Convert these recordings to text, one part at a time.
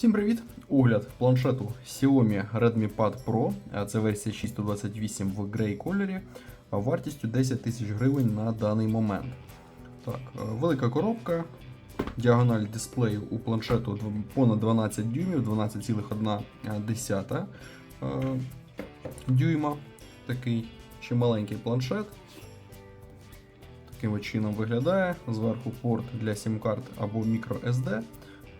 Всім привіт! Огляд планшету Xiaomi Redmi Pad Pro. Це версія 628 в грей кольорі, вартістю 10 тисяч гривень на даний момент. Так, е, велика коробка. Діагональ дисплею у планшету понад 12 дюймів, 12,1 е, дюйма. Такий чималенький планшет. Таким чином виглядає. Зверху порт для сім-карт або microSD.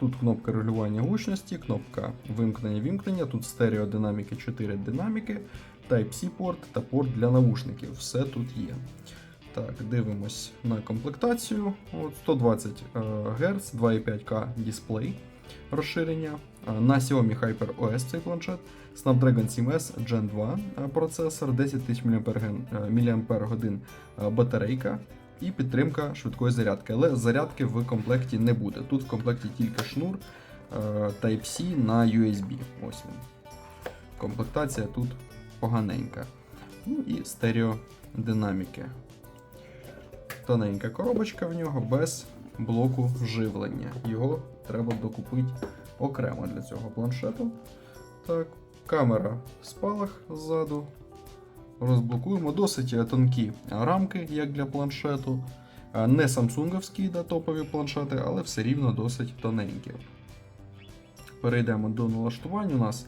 Тут кнопка регулювання гучності, кнопка вимкнення-вімкнення, тут стереодинаміки 4 динаміки, Type-C порт та порт для навушників. Все тут є. Так, дивимось на комплектацію. От 120 е, Гц, 2,5К дисплей розширення. Е, На Xiaomi HyperOS цей планшет, Snapdragon 7S Gen 2 е, процесор, 10 тисяч мАч батарейка і підтримка швидкої зарядки. Але зарядки в комплекті не буде. Тут в комплекті тільки шнур е, Type-C на USB. Ось він. Комплектація тут поганенька. Ну і стереодинаміки. Тоненька коробочка в нього без блоку живлення. Його треба докупити окремо для цього планшету. Так, камера в спалах ззаду. Розблокуємо досить тонкі рамки, як для планшету. Е, Не самсунговські да, топові планшети, але все рівно досить тоненькі. Перейдемо до налаштувань. У нас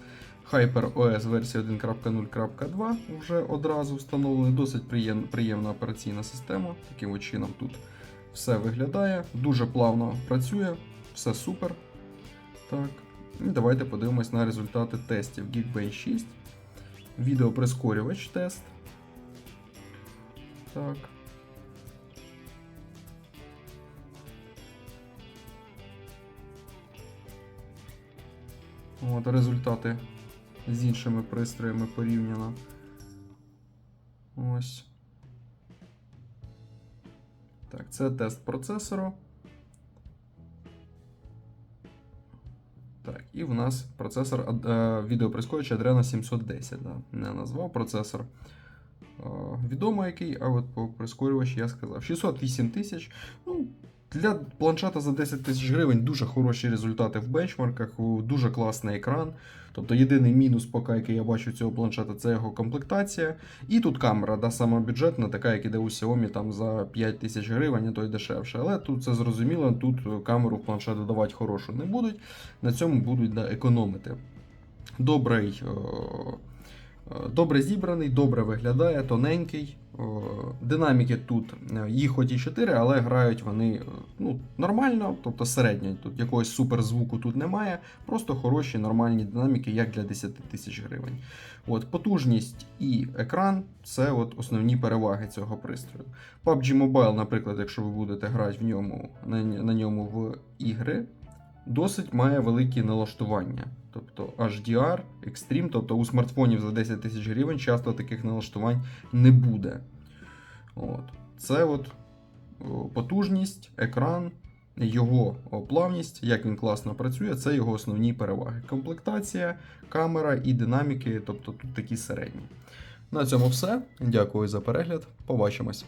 HyperOS версія 1.0.2 вже одразу встановлений. Досить приєм- приємна операційна система. Таким чином тут все виглядає. Дуже плавно працює, все супер. Так. І давайте подивимось на результати тестів Geekbench 6. Відеоприскорювач тест. Так. От результати з іншими пристроями порівняно. Ось. Так, це тест процесору. І в нас процесор е, відеоприскорювач Adreno 710. Да, не назвав процесор. Е, відомо який, а от по прискорювач я сказав. 608 тисяч. Ну, для планшета за 10 тисяч гривень дуже хороші результати в бенчмарках, дуже класний екран. Тобто єдиний мінус, поки який я бачу цього планшета, це його комплектація. І тут камера, да, сама бюджетна, така, як іде у Xiaomi там за 5 тисяч гривень, а то й дешевше. Але тут це зрозуміло, тут камеру в планшет додавати хорошу не будуть. На цьому будуть да, економити. Добрий. е, Е, Добре зібраний, добре виглядає, тоненький. Е, Динаміки тут е, їх хоч і 4, але грають вони е, ну, нормально, тобто середньо. Тут якогось суперзвуку тут немає. Просто хороші нормальні динаміки, як для 10 тисяч гривень. От, потужність і екран це от основні переваги цього пристрою. PUBG Mobile, наприклад, якщо ви будете грати в ньому, на, на ньому в ігри, досить має великі налаштування. Тобто HDR, Extreme, тобто у смартфонів за 10 тисяч гривень часто таких налаштувань не буде. От. Це от потужність, екран, його плавність, як він класно працює, це його основні переваги. Комплектація, камера і динаміки, тобто тут такі середні. На цьому все. Дякую за перегляд. Побачимось.